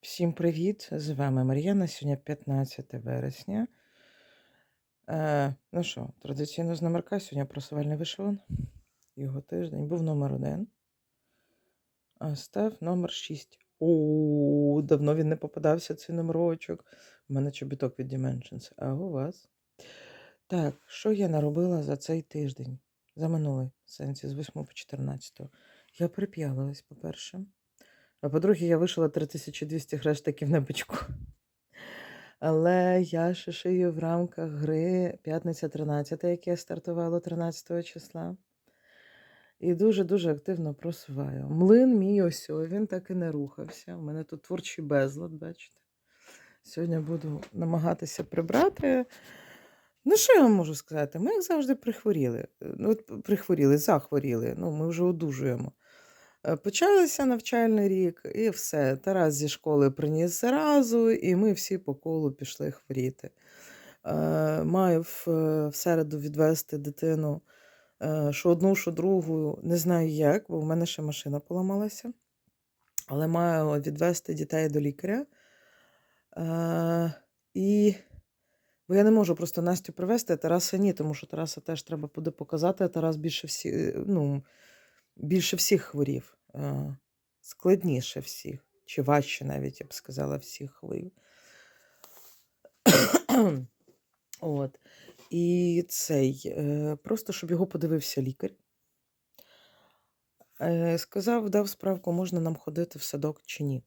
Всім привіт! З вами Мар'яна. Сьогодні 15 вересня. Е, ну що, традиційно з номерка. Сьогодні просувальний вишиван. Його тиждень був номер один, а став номер 6. О, давно він не попадався, цей номерочок. У мене чобіток від Dimensions. А у вас? Так, що я наробила за цей тиждень? За минулий в сенсі з 8 по 14. Я прип'ялилась, по-перше. А по-друге, я вишила 3200 хрештиків на бичку. Але я ще шию в рамках гри П'ятниця 13, яке стартувало 13 числа. І дуже-дуже активно просуваю. Млин мій ось, він так і не рухався. У мене тут творчий безлад, бачите. Сьогодні буду намагатися прибрати. Ну, що я вам можу сказати? Ми, як завжди, прихворіли. Ну, от прихворіли, захворіли. Ну, ми вже одужуємо. Е, Почався навчальний рік, і все. Тарас зі школи приніс заразу, і ми всі по колу пішли хворіти. Е, Маю в, е, середу відвезти дитину, що одну, що другу, не знаю як, бо в мене ще машина поламалася. Але маю відвезти дітей до лікаря. І бо я не можу просто Настю привезти, а Тараса ні, тому що Тараса теж треба буде показати, а Тарас більше всі, ну, більше всіх хворів. Складніше всіх, чи важче навіть, я б сказала, всіх хворів. От. І цей, е, просто щоб його подивився лікар. Е, Сказав, дав справку, можна нам ходити в садок чи ні.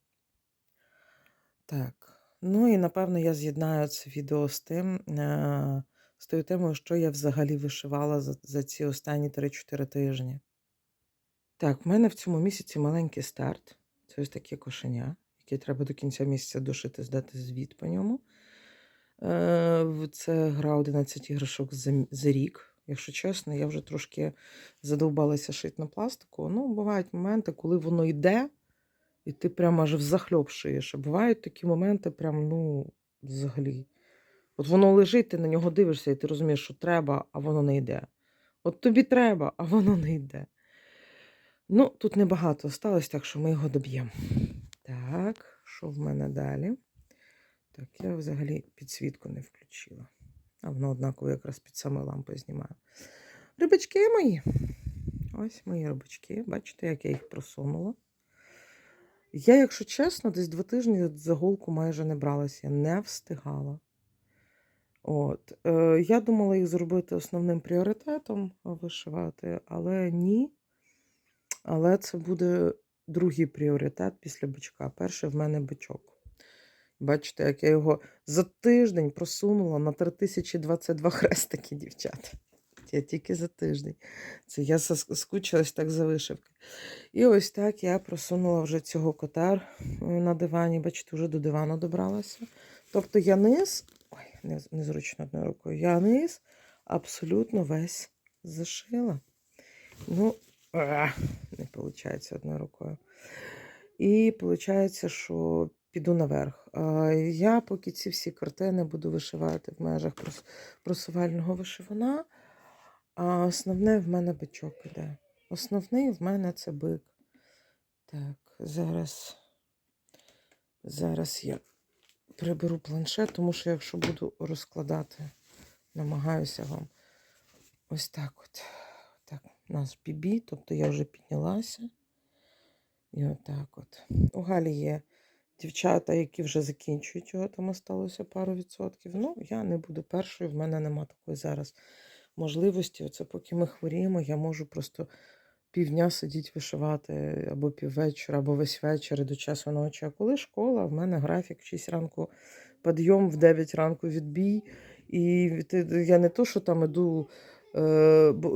Так. Ну і напевно я з'єднаю це відео з тим, з тою темою, що я взагалі вишивала за, за ці останні 3-4 тижні. Так, в мене в цьому місяці маленький старт. Це ось таке кошеня, яке треба до кінця місяця дошити, здати звіт по ньому. Е, Це гра 11 іграшок за, рік. Якщо чесно, я вже трошки задовбалася шити на пластику. Ну, бувають моменти, коли воно йде, і ти прямо аж взахльоп шиєш. А бувають такі моменти, прям, ну, взагалі. От воно лежить, ти на нього дивишся, і ти розумієш, що треба, а воно не йде. От тобі треба, а воно не йде. Ну, тут небагато осталось, так що ми його доб'ємо. Так, що в мене далі? Так, я взагалі підсвітку не включила. А воно однаково якраз під саме лампою знімаю. Рибачки мої. Ось мої рибачки. Бачите, як я їх просунула. Я, якщо чесно, десь два тижні за голку майже не бралася, я не встигала. От. Е, я думала їх зробити основним пріоритетом вишивати, але ні. Але це буде другий пріоритет після бичка. Перший в мене бичок. Бачите, як я його за тиждень просунула на 3022 хрестики, дівчата. Я тільки за тиждень. Це я скучилась так за вишивки. І ось так я просунула вже цього кота на дивані. Бачите, вже до дивану добралася. Тобто я низ, ой, незручно одною рукою, я низ абсолютно весь зашила. Ну, не виходить одною рукою. І виходить, що піду наверх. Я поки ці всі картини буду вишивати в межах просувального вишивана. А основне в мене бичок іде. Основний в мене це бик. Так, зараз, зараз я приберу планшет, тому що якщо буду розкладати, намагаюся вам ось так от. Нас бібі, тобто я вже піднялася. І отак от. У Галі є дівчата, які вже закінчують його, там осталося пару відсотків. Ну, я не буду першою, в мене нема такої зараз можливості. Оце поки ми хворіємо, я можу просто півдня сидіти вишивати або піввечора, або весь вечір і до часу ночі. А коли школа, в мене графік в 6 ранку підйом, в 9 ранку відбій. І я не то, що там іду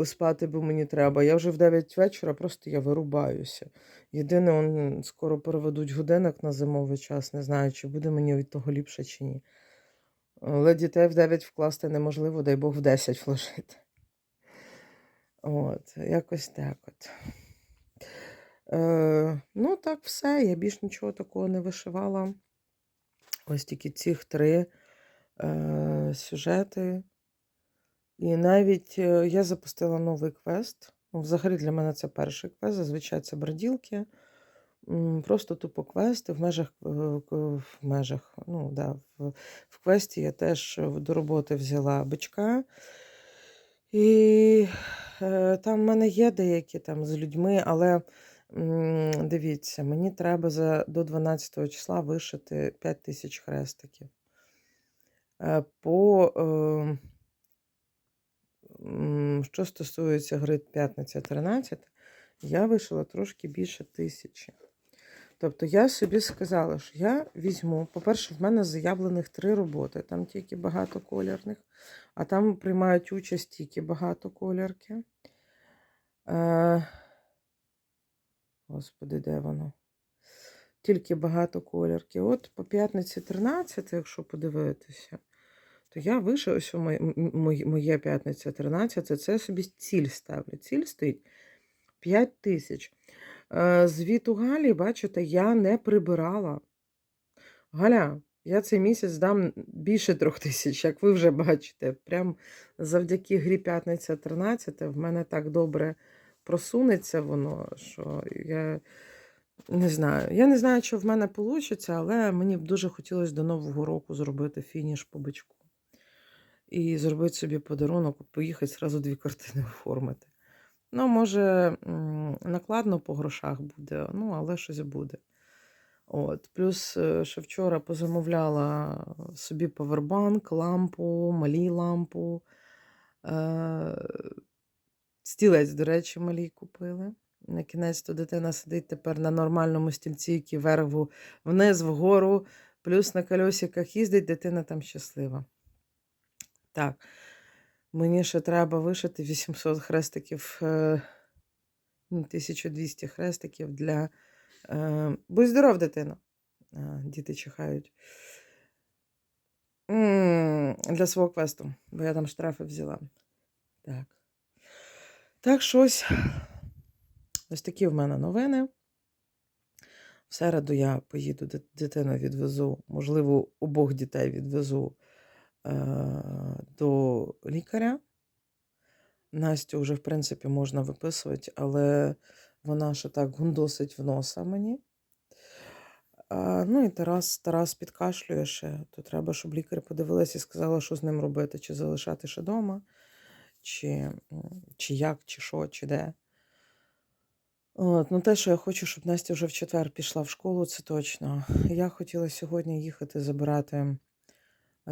спати, бо мені треба. Я вже в 9 вечора просто я вирубаюся. Єдине, он, скоро переведуть годинник на зимовий час, не знаю, чи буде мені від того ліпше, чи ні. Але дітей в 9 вкласти неможливо, дай Бог в 10 вложити. От, якось так от. Е, ну, так, все. Я більш нічого такого не вишивала. Ось тільки ці три е, сюжети. І навіть е, я запустила новий квест. Ну, взагалі для мене це перший квест. Зазвичай це броділки. просто тупо квести в межах, е, в межах, ну да, в, в квесті я теж е, до роботи взяла бичка. І там в мене є деякі там з людьми, але дивіться, мені треба за, до 12 числа вишити 5 тисяч хрестиків. По, е, м, що стосується гри п'ятниця 13, я вишила трошки більше тисячі. Тобто я собі сказала, що я візьму, по-перше, в мене заявлених три роботи, там тільки багатоколірних, а там приймають участь тільки багатоколірки. Е, Господи, де воно? Тільки багатоколірки. От по п'ятниці 13, якщо подивитися, то я вище, ось моє п'ятниця 13, це я собі ціль ставлю. Ціль стоїть 5 тисяч. Е, Звіту Галі, бачите, я не прибирала. Галя, я цей місяць дам більше трьох тисяч, як ви вже бачите. Прям завдяки грі п'ятниця 13 в мене так добре просунеться воно, що я не знаю. Я не знаю, що в мене вийде, але мені б дуже хотілося до Нового року зробити фініш по бичку. І зробити собі подарунок, поїхати зразу дві картини оформити. Ну, може, накладно по грошах буде, ну, але щось буде. От. Плюс е, ще вчора позамовляла собі павербанк, лампу, малі лампу. Е, Стілець, до речі, малій купили. На кінець то дитина сидить тепер на нормальному стільці, який вверх вниз, вгору, плюс на колесиках їздить, дитина там щаслива. Так, мені ще треба вишити 800 хрестиків, е, ну, 1200 хрестиків для. Е, будь здоров, дитина. Діти чихають. Для свого квесту, бо я там штрафи взяла. Так. Так, щось. Ось такі в мене новини. В середу я поїду дитину відвезу, можливо, обох дітей відвезу до лікаря. Настю вже, в принципі, можна виписувати, але вона ще так гундосить в носа мені. Ну і Тарас, Тарас підкашлює ще, то треба, щоб лікар подивилася і сказала, що з ним робити, чи залишати ще вдома, чи, чи як, чи що, чи де. От, ну те, що я хочу, щоб Настя вже в четвер пішла в школу, це точно. Я хотіла сьогодні їхати забирати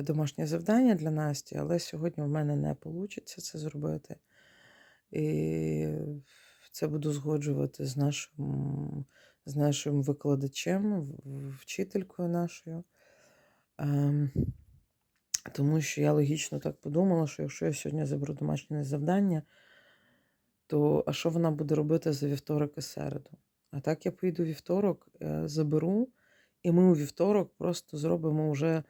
домашнє завдання для Насті, але сьогодні в мене не вийде це зробити. І це буду згоджувати з нашим, з нашим викладачем, вчителькою нашою. Ем, тому що я логічно так подумала, що якщо я сьогодні заберу домашнє завдання, то а що вона буде робити за вівторок і середу? А так я поїду вівторок, е, заберу, і ми у вівторок просто зробимо вже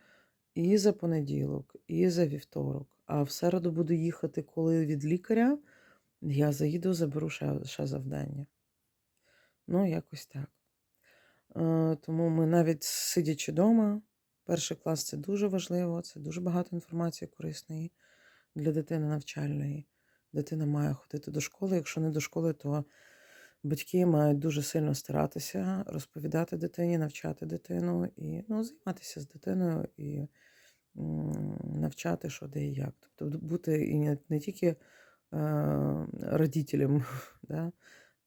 і за понеділок, і за вівторок. А в середу буду їхати, коли від лікаря, я заїду, заберу ще, ще завдання. Ну, якось так. Е, Тому ми навіть сидячи вдома, перший клас це дуже важливо, це дуже багато інформації корисної для дитини навчальної. Дитина має ходити до школи. Якщо не до школи, то батьки мають дуже сильно старатися розповідати дитині, навчати дитину і ну, займатися з дитиною і навчати, що де і як. Тобто бути і не, не тільки е, родителем, да,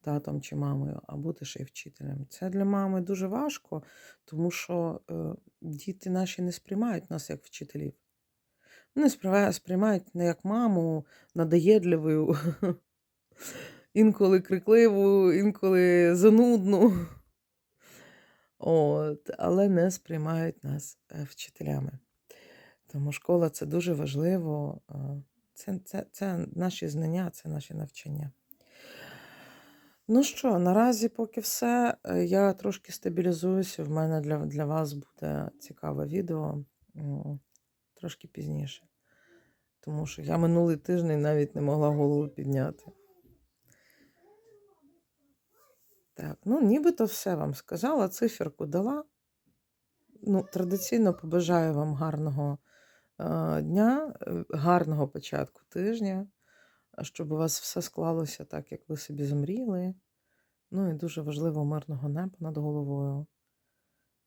татом чи мамою, а бути ще й вчителем. Це для мами дуже важко, тому що е, діти наші не сприймають нас як вчителів. Вони сприймають не як маму, надоєдливу, інколи крикливу, інколи занудну. От, але не сприймають нас е, вчителями. Тому школа це дуже важливо. е, Це, це, це наші знання, це наші навчання. Ну що, наразі поки все. Е, Я трошки стабілізуюся. В мене для, для вас буде цікаве відео трошки пізніше. Тому що я минулий тиждень навіть не могла голову підняти. Так, ну нібито все вам сказала, циферку дала. Ну, традиційно побажаю вам гарного е, дня, е, гарного початку тижня, щоб у вас все склалося так, як ви собі замріяли. Ну і дуже важливо мирного неба над головою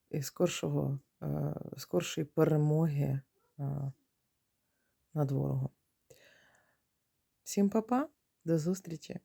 і скоршого, е, скоршої перемоги е, над ворогом. Всім па-па, до зустрічі!